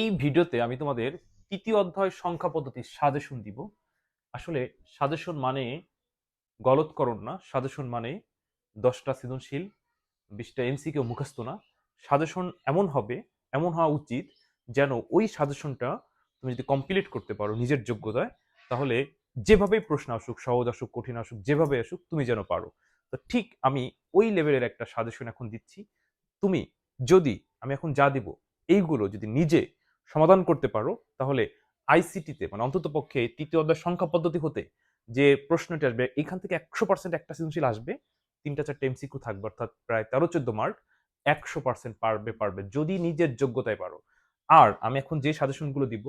এই ভিডিওতে আমি তোমাদের তৃতীয় অধ্যায় সংখ্যা পদ্ধতির সাজেশন দিব। আসলে সাজেশন মানে গলতকরণ না সাজেশন মানে দশটা সৃজনশীল, বিশটা এমসিকেও মুখস্থ না। সাজেশন এমন হবে, এমন হওয়া উচিত যেন ওই সাজেশনটা তুমি যদি কমপ্লিট করতে পারো নিজের যোগ্যতায়, তাহলে যেভাবেই প্রশ্ন আসুক, সহজ আসুক, কঠিন আসুক, যেভাবে আসুক, তুমি যেন পারো। তো ঠিক আমি ওই লেভেলের একটা সাজেশন এখন দিচ্ছি। তুমি যদি, আমি এখন যা দিব, এইগুলো যদি নিজে সমাধান করতে পারো, তাহলে আইসিটিতে মানে অন্তত পক্ষে তৃতীয় অধ্যায় সংখ্যা পদ্ধতি হতে যে প্রশ্নটি আসবে, এখান থেকে একশো পার্সেন্ট একটা সৃজনশীল আসবে। তিনটা চারটে এমসিকিউ থাকবে, অর্থাৎ প্রায় তেরো চোদ্দ মার্ক একশো পার্সেন্ট পারবে পারবে, যদি নিজের যোগ্যতায় পারো। আর আমি এখন যে সাজেশনগুলো দিব,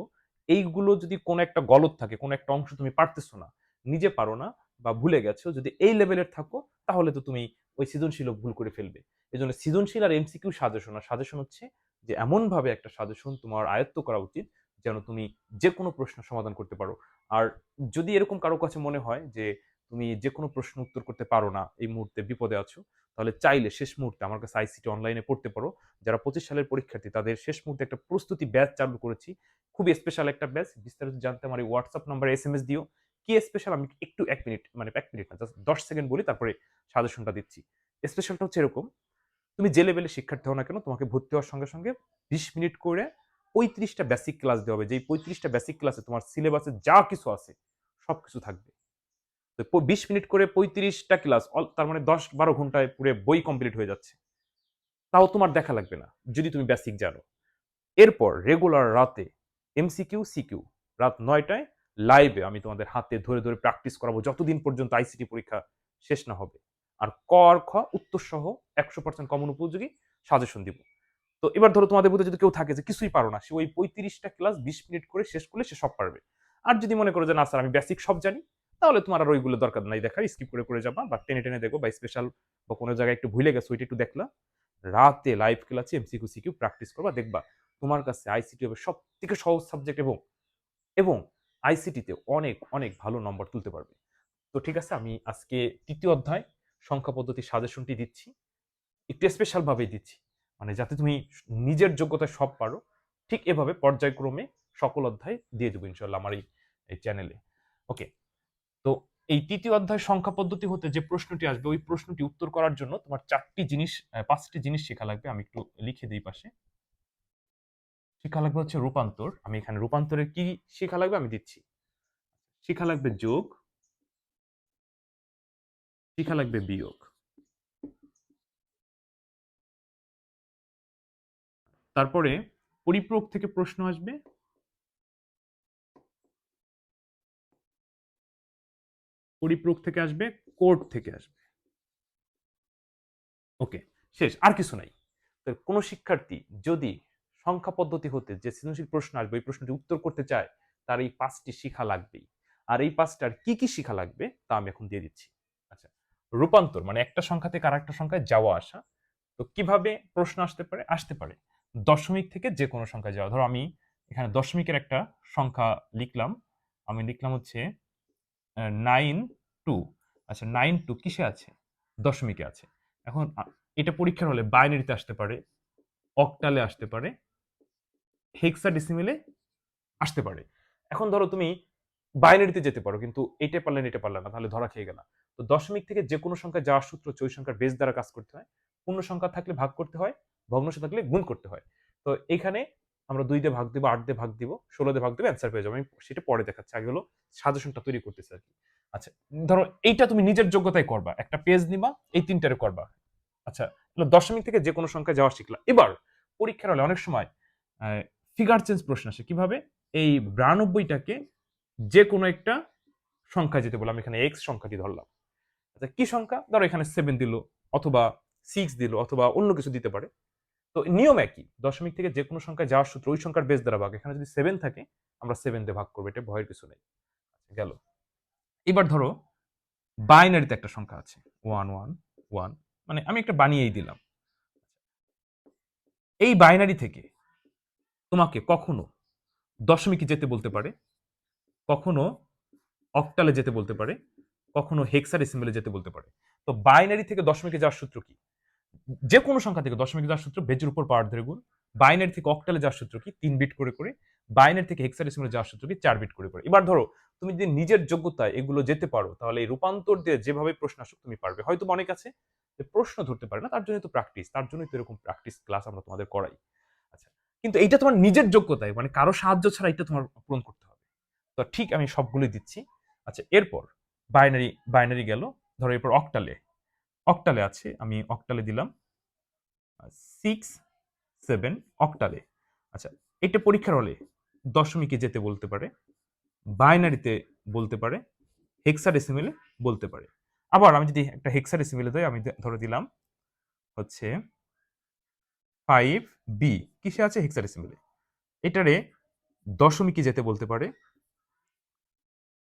এইগুলো যদি কোনো একটা গলত থাকে, কোনো একটা অংশ তুমি পারতেছো না, নিজে পারো না বা ভুলে গেছো, যদি এই লেভেলের থাকো, তাহলে তো তুমি ওই সৃজনশীলও ভুল করে ফেলবে। এই জন্য সৃজনশীল আর এমসিকিউ সাজেশন আর সাজেশন হচ্ছে যে এমনভাবে একটা সাজেশন তোমার আয়ত্ত করা উচিত যেন তুমি যে কোনো প্রশ্ন সমাধান করতে পারো। আর যদি এরকম কারও কাছে মনে হয় যে তুমি যে কোনো প্রশ্ন উত্তর করতে পারো না, এই মুহূর্তে বিপদে আছো, তাহলে চাইলে শেষ মুহূর্তে আমার কাছে আইসিটি অনলাইনে পড়তে পারো। যারা পঁচিশ সালের পরীক্ষার্থী, তাদের শেষ মুহূর্তে একটা প্রস্তুতি ব্যাচ চালু করেছি। খুবই স্পেশাল একটা ব্যাচ বিস্তারিত জানতে আমার এই হোয়াটসঅ্যাপ নাম্বারে এস এম এস দিও। কি স্পেশাল আমি একটু এক মিনিট মানে এক মিনিট না জাস্ট দশ সেকেন্ড বলি, তারপরে সাজেশনটা দিচ্ছি। স্পেশালটা হচ্ছে এরকম তুমি যে লেভেলে শিক্ষার্থী হও না কেন, তোমাকে ভর্তি হওয়ার সঙ্গে সঙ্গে বিশ মিনিট করে পঁয়ত্রিশটা বেসিক ক্লাস দেওয়া হবে। যেই পঁয়ত্রিশটা বেসিক ক্লাসে তোমার সিলেবাসে যা কিছু আছে সব কিছু থাকবে। তো বিশ মিনিট করে পঁয়ত্রিশটা ক্লাস তার মানে দশ বারো ঘন্টায় পুরো বই কমপ্লিট হয়ে যাচ্ছে। তাও তোমার দেখা লাগবে না, যদি তুমি বেসিক জানো। এরপর রেগুলার রাতে এমসিকিউ সিকিউ রাত নয়টায় লাইভে আমি তোমাদের হাতে ধরে ধরে প্র্যাকটিস করাবো। যতদিন পর্যন্ত আইসিটি পরীক্ষা শেষ না হবে। আর ক আর খ উত্তর সহ একশো পার্সেন্ট কমন উপযোগী সাজেশন দিব। তো এবার ধরো তোমাদের মধ্যে যদি কেউ থাকে যে কিছুই পারো না, সে ওই পঁয়ত্রিশটা ক্লাস বিশ মিনিট করে শেষ করলে সে সব পারবে। আর যদি মনে করো যে না স্যার আমি বেসিক সব জানি, তাহলে তোমার আর ওইগুলো দরকার নাই দেখার স্কিপ করে করে যাবা বা টেনে টেনে দেখো বা স্পেশাল বা কোনো জায়গায় একটু ভুলে গেছো, ওইটা একটু দেখলা। রাতে লাইভ ক্লাসে এমসিকিউ সিকিউ প্র্যাকটিস করবা, দেখবা তোমার কাছে আইসিটি হবে সব থেকে সহজ সাবজেক্ট এবং এবং আইসিটিতে অনেক অনেক ভালো নম্বর তুলতে পারবে। তো ঠিক আছে, আমি আজকে তৃতীয় অধ্যায় সংখ্যা পদ্ধতির সাজেশনটি দিচ্ছি। একটু স্পেশাল ভাবেই দিচ্ছি। মানে যাতে তুমি নিজের যোগ্যতায় সব পারো, ঠিক এভাবে পর্যায়ক্রমে সকল অধ্যায় দিয়ে দেবো ইনশাল্লাহ আমার এই চ্যানেলে ওকে তো এই তৃতীয় অধ্যায় সংখ্যা পদ্ধতি হতে যে প্রশ্নটি আসবে, ওই প্রশ্নটি উত্তর করার জন্য তোমার চারটি জিনিস পাঁচটি জিনিস শেখা লাগবে, আমি একটু লিখে দিই পাশে। শিক্ষা লাগবে হচ্ছে রূপান্তর। আমি এখানে রূপান্তরের কি শিক্ষা লাগবে আমি দিচ্ছি। শিক্ষা লাগবে যোগ শিক্ষা লাগবে বিয়োগ। তারপরে পরিপ্রয়োগ থেকে প্রশ্ন আসবে। পরিপ্রয়োগ থেকে আসবে কোর্ট থেকে আসবে। ওকে, শেষ, আর কিছু নাই। কোনো শিক্ষার্থী যদি সংখ্যা পদ্ধতি হতে যে সৃজনশীল প্রশ্ন আসবে, ওই প্রশ্নটি উত্তর করতে চায়, তার এই পাঁচটি শিখা লাগবেই। আর এই পাঁচটার কি কি শিখা লাগবে, তা আমি এখন দিয়ে দিচ্ছি। রূপান্তর মানে একটা সংখ্যা থেকে আরেকটা সংখ্যায় যাওয়া আসা। তো কীভাবে প্রশ্ন আসতে পারে? আসতে পারে। দশমিক থেকে যে কোনো সংখ্যায় যাওয়া। ধরো আমি এখানে দশমিকের একটা সংখ্যা লিখলাম। আমি লিখলাম হচ্ছে নাইন টু আচ্ছা নাইন টু কিসে আছে? দশমিকে আছে। এখন এটা পরীক্ষার হলে বাইনারিতে আসতে পারে অক্টালে আসতে পারে হেক্সা ডিসিমেলে আসতে পারে। এখন ধরো তুমি বাইনারিতে যেতে পারো, কিন্তু এটা পারলে না, এটা পারলে না, তাহলে ধরা খেয়ে গেলা। তো দশমিক থেকে যে কোনো সংখ্যা যাওয়ার সূত্র হচ্ছে ওই সংখ্যার বেস দ্বারা কাজ করতে হয়। পূর্ণ সংখ্যা থাকলে ভাগ করতে হয় ভগ্নাংশ থাকলে গুণ করতে হয়। তো এখানে আমরা দুই দিয়ে ভাগ দিব, আট দিয়ে ভাগ দিব, ষোলো দিয়ে ভাগ দিব অ্যান্সার পেয়ে যাব। আমি সেটা পরে দেখাচ্ছি। আগে হলো সাজেশনটা তৈরি করতেছি আর কি। আচ্ছা ধরো এইটা তুমি নিজের যোগ্যতায় করবা। একটা পেজ নিবা, এই তিনটারে করবা। আচ্ছা দশমিক থেকে যে কোনো সংখ্যা যাওয়া শিখলা। এবার পরীক্ষার হলে অনেক সময় ফিগার চেঞ্জ প্রশ্ন আসে। কীভাবে? এই বিরানব্বইটাকে যে কোনো একটা সংখ্যা যেতে বললাম এখানে এক্স সংখ্যাটি ধরলাম। আচ্ছা কি সংখ্যা? ধরো এখানে সেভেন দিল অথবা সিক্স দিল অথবা অন্য কিছু দিতে পারে। তো নিয়ম একই দশমিক থেকে যে কোনো সংখ্যায় যাওয়ার সূত্র ওই সংখ্যার বেশ দ্বারা ভাগ। এখানে যদি সেভেন থাকে আমরা সেভেন দিয়ে ভাগ করব এটা ভয়ের কিছু নেই। আচ্ছা, গেল। এবার ধরো বাইনারিতে একটা সংখ্যা আছে ওয়ান ওয়ান ওয়ান মানে আমি একটা বানিয়েই দিলাম। এই বাইনারি থেকে তোমাকে কখনো দশমিকে যেতে বলতে পারে কখনো অক্টালে যেতে বলতে পারে কখনো হেক্সাডেসিমেলে যেতে বলতে পারে। তো বাইনারি থেকে দশমিকে যাওয়ার সূত্র কি? যে কোনো সংখ্যা থেকে দশমিকে যাওয়ার সূত্র, বেজের উপর পাওয়ার ধরে গুণ। বাইনারি থেকে অক্টালে যাওয়ার সূত্র কি? তিন বিট করে করে। বাইনারি থেকে হেক্সাডেসিমালে যাওয়ার সূত্র কি? চার বিট করে করে। এবার ধরো, তুমি যদি নিজের যোগ্যতায় এগুলো যেতে পারো, তাহলে এই রূপান্তর দিয়ে যেভাবে প্রশ্ন আসুক তুমি পারবে। হয়তো অনেক আছে যে প্রশ্ন ধরতে পারে না, তার জন্য তো প্র্যাকটিস তার জন্যই তো এরকম প্র্যাকটিস ক্লাস আমরা তোমাদের করাই। আচ্ছা কিন্তু এইটা তোমার নিজের যোগ্যতায় মানে কারও সাহায্য ছাড়া এটা তোমার পূরণ করতে হবে। তো ঠিক আমি সবগুলোই দিচ্ছি। আচ্ছা এরপর বাইনারি বাইনারি গেল। ধরো এরপর অক্টালে অক্টালে আছে, আমি অক্টালে দিলাম। সিক্স সেভেন অক্টালে আচ্ছা এটা পরীক্ষার হলে দশমিকে যেতে বলতে পারে বাইনারিতে বলতে পারে হেক্সাডেসিমেলে বলতে পারে। আবার আমি যদি একটা হেক্সাডেসিমেলে দেয় আমি ধরে দিলাম হচ্ছে ফাইভ বি কিসে আছে হেক্সাডেসিমেলে এটারে দশমিকে যেতে বলতে পারে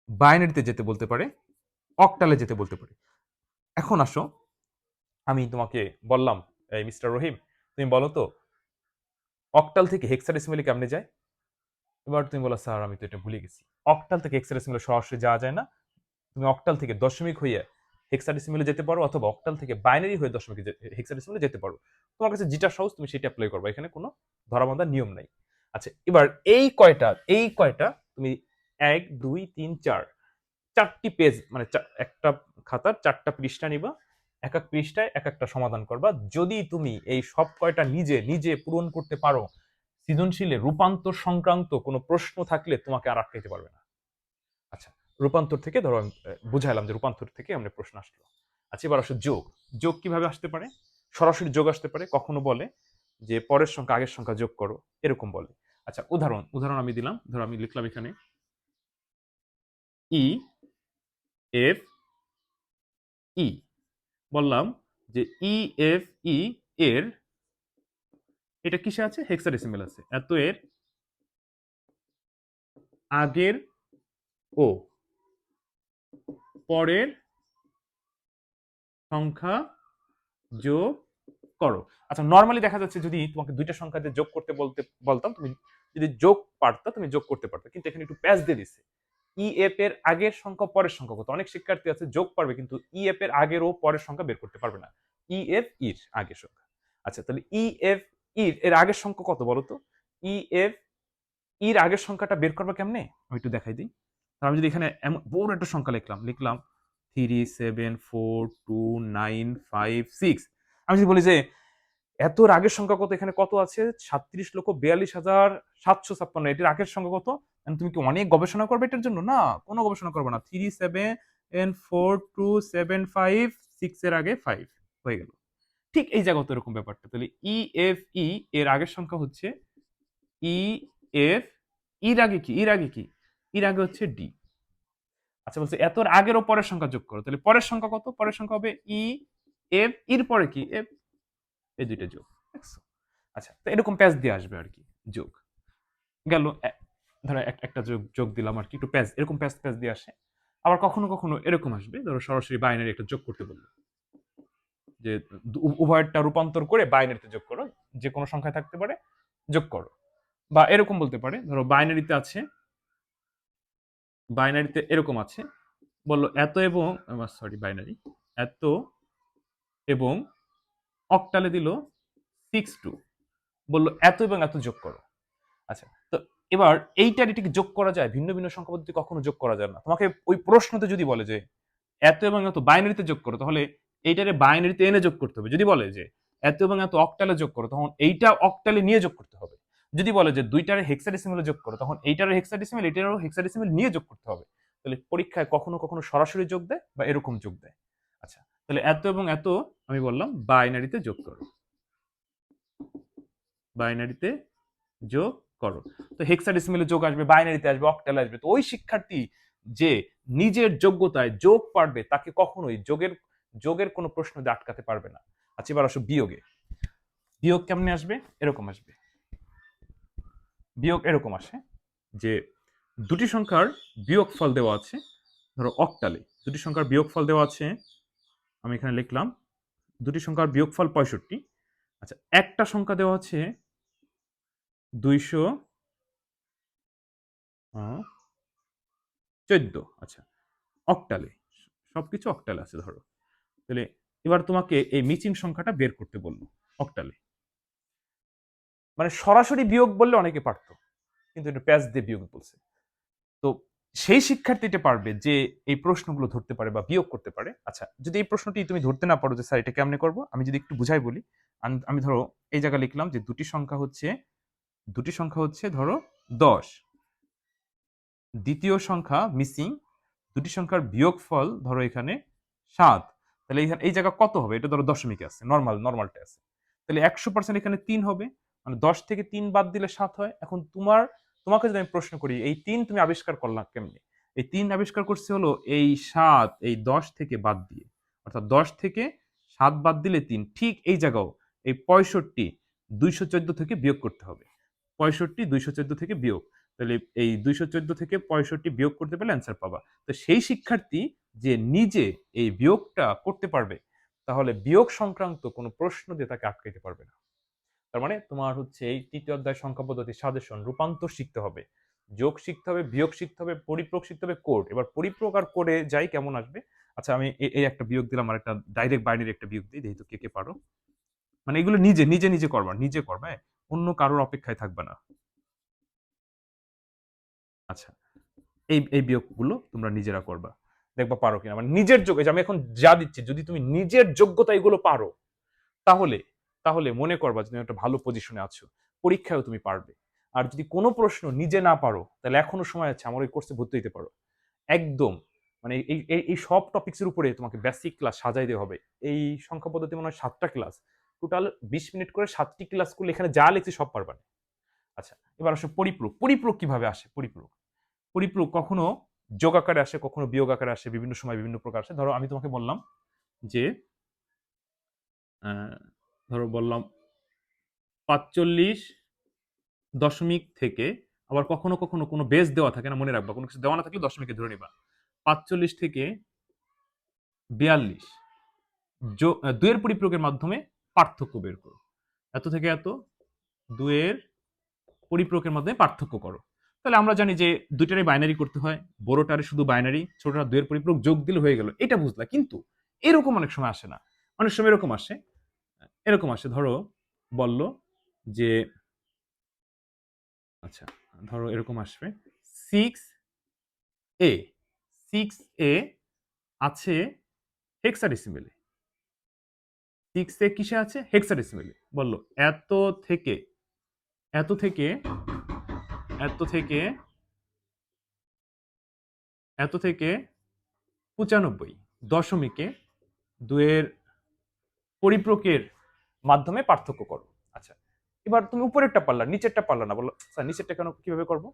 বাইনারিতে যেতে বলতে পারে অক্টালে যেতে বলতে পারি। এখন আসো, আমি তোমাকে বললাম, এই মিস্টার রহিম, তুমি বলো তো, অকটাল থেকে হেক্সাডেসিমেলে কেমনে যায়? এবার তুমি বলো, স্যার, আমি তো এটা ভুলে গেছি। অকটাল থেকে হেক্সাডেসিমেলে সরাসরি যাওয়া যায় না। তুমি অকটাল থেকে দশমিক হয়ে হেক্সাডেসিমেলে যেতে পারো অথবা অকটাল থেকে বাইনারি হয়ে দশমিক হেক্সাডেসিমেলে যেতে পারো। তোমার কাছে যেটা সহজ তুমি সেটা অ্যাপ্লাই করবে। এখানে কোনো ধরাবাঁধার নিয়ম নাই। আচ্ছা এবার এই কয়টা এই কয়টা তুমি এক, দুই, তিন, চার চারটি পেজ মানে একটা খাতার চারটা পৃষ্ঠা নিবা। এক এক পৃষ্ঠায় এক একটা সমাধান করবা। যদি তুমি এই সব কয়টা নিজে নিজে পূরণ করতে পারো, সৃজনশীলে রূপান্তর সংক্রান্ত কোনো প্রশ্ন থাকলে তোমাকে আর আটকাইতে পারবে না। আচ্ছা রূপান্তর থেকে ধরো আমি বুঝাইলাম যে রূপান্তর থেকে আমরা প্রশ্ন আসলো। আচ্ছা এবার আসলে যোগ। যোগ কীভাবে আসতে পারে? সরাসরি যোগ আসতে পারে, কখনো বলে যে পরের সংখ্যা, আগের সংখ্যা যোগ করো, এরকম বলে। আচ্ছা উদাহরণ উদাহরণ আমি দিলাম, ধরো আমি লিখলাম এখানে ই এফ ই বললাম যে ই এফ ই এর, এটা কিসে আছে? হেক্সাডেসিমেল আছে। এত এর আগের ও পরের সংখ্যা যোগ করো। আচ্ছা নর্মালি দেখা যাচ্ছে যদি তোমাকে দুইটা সংখ্যা যোগ করতে বলতে বলতাম, তুমি যদি যোগ পারতা, তুমি যোগ করতে পারতো। কিন্তু এখানে একটু প্যাচ দিয়ে দিছে। ই এফ এর আগের সংখ্যা পরের সংখ্যা কত অনেক শিক্ষার্থী আছে, যোগ পারবে, কিন্তু ই এফ এর আগের ও পরের সংখ্যা বের করতে পারবে না। ই এফ ইর আগের সংখ্যা। আচ্ছা তাহলে ই এফ ইর এর আগের সংখ্যা কত বলো তো? ই এফ ইর আগের সংখ্যাটা বের করবে কেমনে? আমি একটু দেখাই দিই। তাহলে আমি যদি এখানে এমন বড় একটা সংখ্যা লিখলাম লিখলাম three seven four two nine five six আমি যদি বলি যে এত আগের সংখ্যা কত? এখানে কত আছে? সাতত্রিশ লক্ষ বিয়াল্লিশ হাজার সাতশো ছাপ্পান্ন। এটির আগের সংখ্যা কত? তুমি কি অনেক গবেষণা করবে এটার জন্য? না, কোনো গবেষণা করবে না। Three seven four two seven five six এর আগে ফাইভ হয়ে গেল। ঠিক এই জায়গা তো এরকম ব্যাপারটা। তাহলে ই এফ ই এর আগের সংখ্যা হচ্ছে ই এফ ইর আগে কি? ইর আগে কি? ইর আগে হচ্ছে ডি আচ্ছা বলছে, এত আগের ও পরের সংখ্যা যোগ করো। তাহলে পরের সংখ্যা কত? পরের সংখ্যা হবে ই এফ ইর পরে কি? এফ এই দুইটা যোগ? আচ্ছা তো এরকম প্যাচ দিয়ে আসবে আর কি, যোগ। গেল ধরো এক- একটা যোগ যোগ দিলাম আর কি, একটু প্যাচ, এরকম প্যাচ প্যাচ দিয়ে আসে। আবার কখনো কখনো এরকম আসবে, ধরো সরাসরি বাইনারি একটা যোগ করতে বলল। যে উভয়টা রূপান্তর করে বাইনারিতে যোগ করো, যে কোনো সংখ্যায় থাকতে পারে, যোগ করো। বা এরকম বলতে পারে, ধরো বাইনারিতে আছে, বাইনারিতে এরকম আছে, বলল এত এবং সরি বাইনারি, এত এবং অক্টালে দিল সিক্স টু বলল এত এবং এত যোগ করো। আচ্ছা এবার এইটার এটিকে যোগ করা যায়, ভিন্ন ভিন্ন সংখ্যা পদ্ধতি কখনো যোগ করা যায় না। তোমাকে ওই প্রশ্নতে যদি বলে যে এত এবং এত বাইনারিতে যোগ করো, তাহলে এইটারে বাইনারিতে এনে যোগ করতে হবে। যদি বলে যে এত এবং এত অক্টালে যোগ করো, তখন এইটা অক্টালে নিয়ে যোগ করতে হবে। যদি বলে যে দুইটারে হেক্সাডেসিমেলে যোগ করো, তখন এইটারও হেক্সাডেসিমেল এটারও হেক্সাডেসিমেল নিয়ে যোগ করতে হবে। তাহলে পরীক্ষায় কখনো কখনো সরাসরি যোগ দেয় বা এরকম যোগ দেয়। আচ্ছা তাহলে এত এবং এত আমি বললাম বাইনারিতে যোগ করো। বাইনারিতে যোগ করো। তো হেক্সাডেসিমেলে যোগ আসবে বাইনারিতে আসবে অক্টালে আসবে। তো ওই শিক্ষার্থী যে নিজের যোগ্যতায় যোগ পারবে, তাকে কখনোই যোগের যোগের কোনো প্রশ্ন দিয়ে আটকাতে পারবে না। আচ্ছা এবার আসো বিয়োগে। বিয়োগ কেমনে আসবে? এরকম আসবে। বিয়োগ এরকম আসে যে দুটি সংখ্যার বিয়োগ ফল দেওয়া আছে, ধরো অক্টালে দুটি সংখ্যার বিয়োগ ফল দেওয়া আছে, আমি এখানে লিখলাম, দুটি সংখ্যার বিয়োগফল পঁয়ষট্টি। আচ্ছা একটা সংখ্যা দেওয়া আছে দুইশো চোদ্দ আচ্ছা। অক্টালে সবকিছু অক্টালে আছে ধরো। তাহলে এবার তোমাকে এই মিচিং সংখ্যাটা বের করতে বলল অক্টালে। মানে সরাসরি বিয়োগ বললে অনেকে পারত কিন্তু এটা প্যাচ দিয়ে বিয়োগ বলছে। তো সেই শিক্ষার্থীটা পারবে যে এই প্রশ্নগুলো ধরতে পারে বা বিয়োগ করতে পারে। আচ্ছা যদি এই প্রশ্নটি তুমি ধরতে না পারো যে স্যার এটা কেমনে করব আমি যদি একটু বুঝাই বলি। আম- আমি ধরো এই জায়গায় লিখলাম যে দুটি সংখ্যা হচ্ছে দুটি সংখ্যা হচ্ছে, ধরো, দশ। দ্বিতীয় সংখ্যা মিসিং দুটি সংখ্যার বিয়োগফল ধরো এখানে সাত। তাহলে এখানে, এই জায়গা কত হবে? এটা ধরো দশমিকে আছে নর্মাল নর্মালটা আছে। তাহলে একশো পার্সেন্ট এখানে তিন হবে মানে দশ থেকে তিন বাদ দিলে সাত হয়। এখন তোমার, তোমাকে যদি আমি প্রশ্ন করি, এই তিন তুমি আবিষ্কার করলাম কেমনি? এই তিন আবিষ্কার করছে হলো এই সাত, এই দশ থেকে বাদ দিয়ে। অর্থাৎ দশ থেকে সাত বাদ দিলে তিন। ঠিক এই জায়গাও, এই পঁয়ষট্টি, দুইশো চোদ্দ থেকে বিয়োগ করতে হবে। পঁয়ষট্টি, দুইশো চোদ্দ থেকে বিয়োগ। তাহলে এই দুইশো চোদ্দ থেকে পঁয়ষট্টি বিয়োগ করতে পারলে অ্যান্সার পাবা। তো সেই শিক্ষার্থী যে নিজে এই বিয়োগটা করতে পারবে, তাহলে বিয়োগ সংক্রান্ত কোনো প্রশ্ন দিয়ে তাকে আটকাইতে পারবে না। তার মানে তোমার হচ্ছে এই তৃতীয় অধ্যায় সংখ্যা পদ্ধতি সাজেশন রূপান্তর শিখতে হবে। যোগ শিখতে হবে, বিয়োগ শিখতে হবে পরিপ্রক শিখতে হবে কোড এবার পরিপ্রক আর কোডে যাই কেমন আসবে? আচ্ছা আমি এই একটা বিয়োগ দিলাম আর একটা ডাইরেক্ট বাইরের একটা বিয়োগ দিই, যেহেতু কে কে পারো? মানে এগুলো নিজে নিজে নিজে করবা নিজে করবা হ্যাঁ? অন্য কারোর অপেক্ষায় থাকবে না। আচ্ছা এই এই বিয়োগগুলো তোমরা নিজেরা করবা। দেখবা পারো কিনা। মানে নিজের যোগ্য আমি এখন যা দিচ্ছি, যদি তুমি নিজের যোগ্যতা এগুলো পারো, তাহলে তাহলে মনে করবা যে তুমি একটা ভালো পজিশনে আছো। পরীক্ষায়ও তুমি পারবে। আর যদি কোনো প্রশ্ন নিজে না পারো, তাহলে এখনও সময় আছে, আমার ওই কোর্সে ভর্তি হতে পারো। একদম মানে এই- এই সব টপিক্সের উপরে তোমাকে বেসিক ক্লাস সাজাই দেওয়া হবে। এই সংখ্যা পদ্ধতি মনে হয় সাতটা ক্লাস টোটাল বিশ মিনিট করে সাতটি ক্লাস করলে এখানে যা লিখছি সব পারবা না। আচ্ছা এবার আসে পরিপূরক। পরিপূরক কীভাবে আসে? পরিপূরক। পরিপূরক কখনো যোগ আকারে আসে, কখনো বিয়োগ আকারে আসে, বিভিন্ন সময় বিভিন্ন প্রকার আসে। ধরো আমি তোমাকে বললাম যে ধরো বললাম পাঁচচল্লিশ দশমিক থেকে আবার কখনো কখনো কোনো বেস দেওয়া থাকে না, মনে রাখবা, কোনো কিছু দেওয়া না থাকলে দশমিকে ধরে নিবা। পাঁচচল্লিশ থেকে বিয়াল্লিশ। দুইয়ের পরিপ্রয়োগের মাধ্যমে পার্থক্য বের করো। এত থেকে এত দুয়ের পরিপ্রয়োগের মাধ্যমে পার্থক্য করো। তাহলে আমরা জানি যে দুইটারই বাইনারি করতে হয় বড়টারে শুধু বাইনারি ছোটটা দুয়ের পরিপ্রয়োগ যোগ দিলে হয়ে গেল। এটা বুঝলা, কিন্তু এরকম অনেক সময় আসে না। অনেক সময় এরকম আসে এরকম আসে। ধরো, বলল যে আচ্ছা ধরো এরকম আসবে। সিক্স এ সিক্স এ আছে হেক্সাডেসিমেলে সিক্স কিসে আছে? হেক্সাডেসিমেলে বলল, এত থেকে এত থেকে এত থেকে এত থেকে পঁচানব্বই দশমিকে দুয়ের পরিপ্রকের মাধ্যমে পার্থক্য করো। আচ্ছা এবার তুমি উপরেরটা পারলা, নিচেরটা পারলা না। বলো স্যার, নিচেরটা কেন, কীভাবে করব?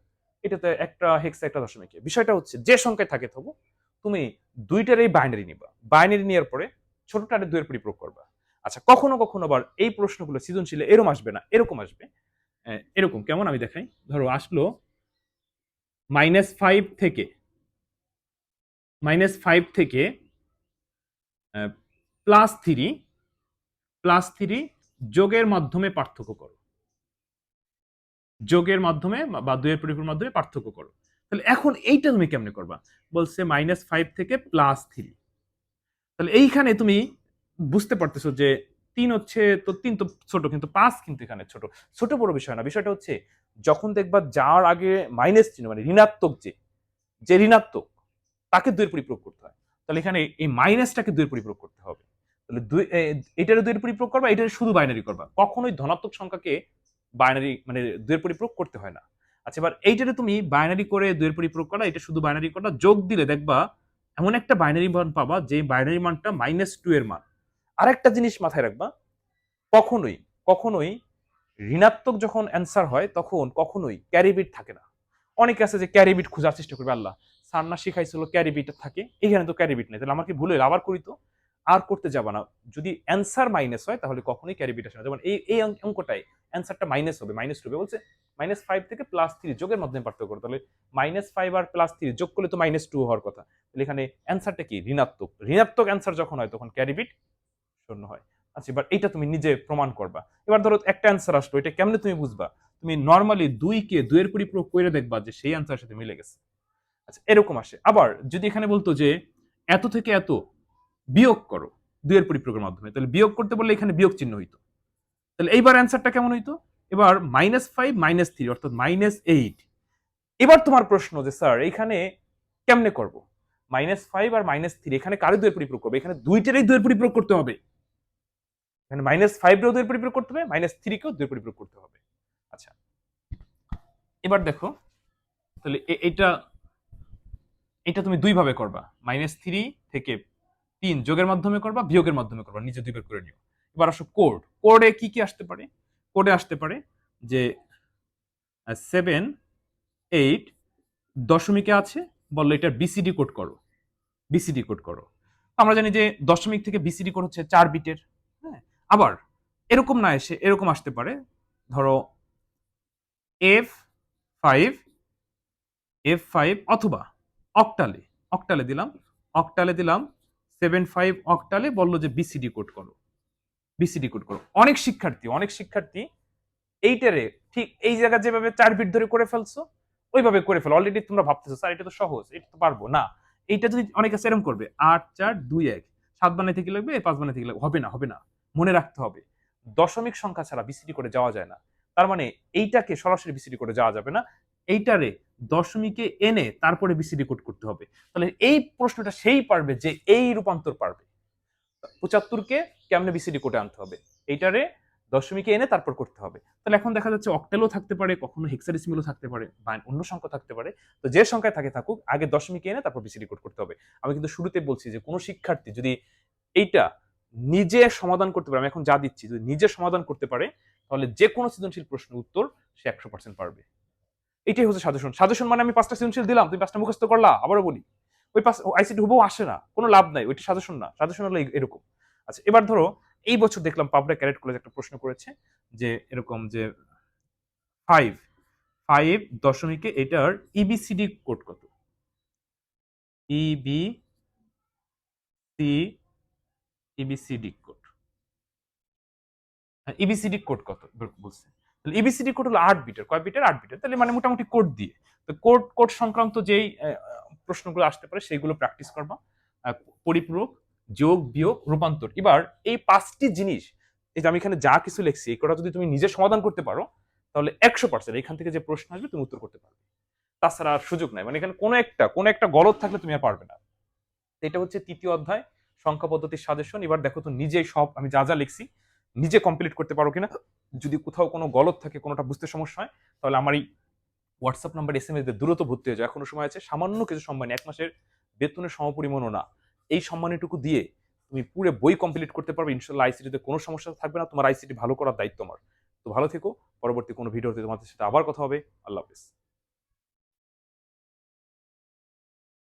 এটাতে একটা হেক্সা একটা দশমিকে। বিষয়টা হচ্ছে, যে সংখ্যায় থাকে তবু, তুমি দুইটারই বাইনারি নিবা। বাইনারি নেওয়ার পরে ছোটটারে দুয়ের পরিপ্রয়োগ করবা। আচ্ছা কখনো কখনো আবার এই প্রশ্নগুলো সৃজনশীলে এরকম আসবে না, এরকম আসবে। এরকম, কেমন আমি দেখাই? ধরো আসলো মাইনাস ফাইভ থেকে মাইনাস ফাইভ থেকে প্লাস থ্রি প্লাস থ্রি যোগের মাধ্যমে পার্থক্য করো। যোগের মাধ্যমে বা- দুয়ের পরিপূর্ণ মাধ্যমে পার্থক্য করো। তাহলে এখন এইটা তুমি কেমনে করবা? বলছে মাইনাস ফাইভ থেকে প্লাস থ্রি তাহলে এইখানে তুমি বুঝতে পারতেছো যে তিন হচ্ছে, তো তিন তো ছোট, কিন্তু পাঁচ কিন্তু এখানে ছোট। ছোট বড় বিষয় না, বিষয়টা হচ্ছে যখন দেখবা যাওয়ার আগে মাইনাস চিহ্ন মানে ঋণাত্মক যে যে ঋণাত্মক, তাকে দুইয়ের পরিপ্রয়োগ করতে হয়। তাহলে এখানে এই মাইনাসটাকে দুইয়ের পরিপ্রয়োগ করতে হবে। তাহলে দুই, এ- এটারও দুইয়ের পরিপ্রয়োগ করবা, এটার শুধু বাইনারি করবা। কখনোই ধনাত্মক সংখ্যাকে বাইনারি মানে দুইয়ের পরিপ্রয়োগ করতে হয় না। আচ্ছা এবার এইটারে তুমি বাইনারি করে দুইয়ের পরিপ্রয়োগ করা এটা শুধু বাইনারি করা যোগ দিলে দেখবা এমন একটা বাইনারি মান পাবা, যে বাইনারি মানটা মাইনাস টু এর মান। আরেকটা জিনিস মাথায় রাখবা, কখনোই কখনোই ঋণাত্মক যখন অ্যান্সার হয় তখন কখনোই ক্যারিবিট থাকে না। অনেকে আছে যে ক্যারিবিট খোঁজার চেষ্টা করবে, আল্লাহ সান্না শিখাইছিল ক্যারিবিট থাকে, এখানে তো ক্যারিবিট নেই, তাহলে আমাকে ভুলে আবার করি তো। আর করতে যাবা না। যদি অ্যান্সার মাইনাস হয় তাহলে কখনোই ক্যারিবিট আসে না। যেমন এই এই অঙ্ক- অঙ্কটাই অ্যান্সারটা মাইনাস হবে মাইনাস টু হবে বলছে মাইনাস ফাইভ থেকে প্লাস থ্রি যোগের মাধ্যমে পার্থক্য করো, তাহলে মাইনাস ফাইভ আর প্লাস থ্রি যোগ করলে তো মাইনাস টু হওয়ার কথা। তাহলে এখানে অ্যান্সারটা কি? ঋণাত্মক। ঋণাত্মক অ্যান্সার যখন হয় তখন ক্যারিবিট শূন্য হয়। আচ্ছা এবার এটা তুমি নিজে প্রমাণ করবা। এবার ধরো একটা অ্যান্সার আসলো, এটা কেমনে তুমি বুঝবা? তুমি নর্মালি দুইকে দুইয়ের পরিপ্রয়োগ করে দেখবা যে সেই অ্যান্সারের সাথে মিলে গেছে। আচ্ছা এরকম আসে। আবার যদি এখানে বলতো যে এত থেকে এত বিয়োগ করো দুইয়ের পরিপ্রয়োগের মাধ্যমে, তাহলে বিয়োগ করতে বললে এখানে বিয়োগ চিহ্ন হইতো। তাহলে এইবার অ্যান্সারটা কেমন হইতো? এবার মাইনাস ফাইভ মাইনাস থ্রি অর্থাৎ মাইনাস এইট এবার তোমার প্রশ্ন যে, স্যার, এখানে কেমনে করব? মাইনাস ফাইভ আর মাইনাস থ্রি এখানে কারও দুয়ের পরিপ্রয়োগ করবে? এখানে দুইটারই দুয়ের পরিপ্রয়োগ করতে হবে। এখানে মাইনাস ফাইভেও দুয়ের পরিপ্রয়োগ করতে হবে মাইনাস থ্রিকেও দুয়ের পরিপ্রয়োগ করতে হবে। আচ্ছা। এবার দেখো, তাহলে এটা এটা তুমি দুই ভাবে করবা। মাইনাস থ্রি থেকে তিন যোগের মাধ্যমে করবা, বিয়োগের মাধ্যমে করবা, নিজে দুই বের করে নিও। এবার আসো কোড কোডে কি কি আসতে পারে? কোডে আসতে পারে যে সেভেন এইট দশমিকে আছে, বলল এটা বিসিডি কোড করো। বিসিডি কোড করো। আমরা জানি যে দশমিক থেকে বিসিডি কোড হচ্ছে চার বিটের। আবার এরকম না এসে, এরকম আসতে পারে। ধরো এফ ফাইভ এফ ফাইভ অথবা অক্টালে অক্টালে দিলাম অক্টালে দিলাম সেভেন ফাইভ অক্টালে বলল যে বিসিডি কোড করো। বিসিডি কোড করো। অনেক শিক্ষার্থী অনেক শিক্ষার্থী এইটারে ঠিক এই জায়গা যেভাবে চার বিট ধরে করে ফেলছো, ওইভাবে করে ফেলো। অলরেডি তোমরা ভাবতেছো, স্যার, এটা তো সহজ, এটা তো পারব। না, এইটা যদি অনেকে সেরকম করবে, আট, চার, দুই, এক, সাত বানাই থেকে লাগবে? পাঁচ বানাই থেকে লাগবে? হবে না হবে না। মনে রাখতে হবে। দশমিক সংখ্যা ছাড়া বিসিডি করে যাওয়া যায় না। তার মানে এইটাকে সরাসরি বিসিডি করে যাওয়া যাবে না। এইটারে দশমিকে এনে তারপরে বিসিডি কোড করতে হবে। তাহলে এই প্রশ্নটা সেই পারবে যে এই রূপান্তর পারবে। পঁচাত্তরকে কেমনে বিসিডি কোডে আনতে হবে? এইটারে দশমিকে এনে তারপর করতে হবে। তাহলে এখন দেখা যাচ্ছে অক্টেলও থাকতে পারে, কখনো হেক্সাডেসিমেলও থাকতে পারে বা অন্য সংখ্যা থাকতে পারে। তো যে সংখ্যায় থাকে থাকুক, আগে দশমিকে এনে তারপর বিসিডি কোড করতে হবে। আমি কিন্তু শুরুতে বলছি যে কোনো শিক্ষার্থী যদি এইটা নিজে সমাধান করতে পারে, আমি এখন যা দিচ্ছি, যদি নিজে সমাধান করতে পারে, তাহলে যে কোনো সৃজনশীল প্রশ্নের উত্তর সে একশো পার্সেন্ট পারবে। এটাই হচ্ছে সাজেশন সাজেশন মানে আমি পাঁচটা সৃজনশীল দিলাম, তুমি পাঁচটা মুখস্থ করলা, আবারও বলি। ওই পাঁচ আইসিটি হুবও আসে না, কোনো লাভ নাই, ওইটা সাজেশন না। সাজেশন হলো এরকম। আচ্ছা এবার ধরো, এই বছর দেখলাম পাবনা ক্যারেট কলেজ একটা প্রশ্ন করেছে যে, এরকম যে ফাইভ ফাইভ দশমিকে এটার ইবিসিডি কোড কত? EB C EBCD code EBCD code কত? বল- বলছে। তাহলে ইবিসিডি কোড হলো আট বিটের কয় বিটের আট বিটের তাহলে মানে মোটামুটি কোড দিয়ে। তো কোড কোড সংক্রান্ত যেই প্রশ্নগুলো আসতে পারে, সেইগুলো প্র্যাকটিস করবা। পরিপূরক, যোগ, বিয়োগ, রূপান্তর। এবার এই পাঁচটি জিনিস, এই যে আমি এখানে যা কিছু লিখছি, এই কটা যদি তুমি নিজে সমাধান করতে পারো, তাহলে একশো পার্সেন্ট এখান থেকে যে প্রশ্ন আসবে, তুমি উত্তর করতে পারবে। তাছাড়া আর সুযোগ নাই। মানে এখানে কোনো একটা কোনো একটা গলত থাকলে তুমি আর পারবে না। এটা হচ্ছে তৃতীয় অধ্যায়। সংখ্যা পদ্ধতির সাজেশন এবার দেখো তো নিজেই সব আমি যা যা লিখছি, নিজে কমপ্লিট করতে পারো কিনা? যদি কোথাও কোনো গলত থাকে, কোনোটা বুঝতে সমস্যা হয়, তাহলে আমার এই WhatsApp number S M S দ্রুত ভর্তি হয়ে যায়। এখনও সময় আছে, সামান্য কিছু সম্মানী এক মাসের বেতনের সমপরিমাণও না। এই সম্মানীটুকু দিয়ে তুমি পুরো বই কমপ্লিট করতে পারবে। ইনশাল্লাহ আইসিটিতে কোনো সমস্যা থাকবে না। তোমার আইসিটি ভালো করার দায়িত্ব আমার। তো ভালো থেকো, পরবর্তী কোনো ভিডিওতে তোমাদের সাথে আবার কথা হবে। আল্লাহ হাফিজ।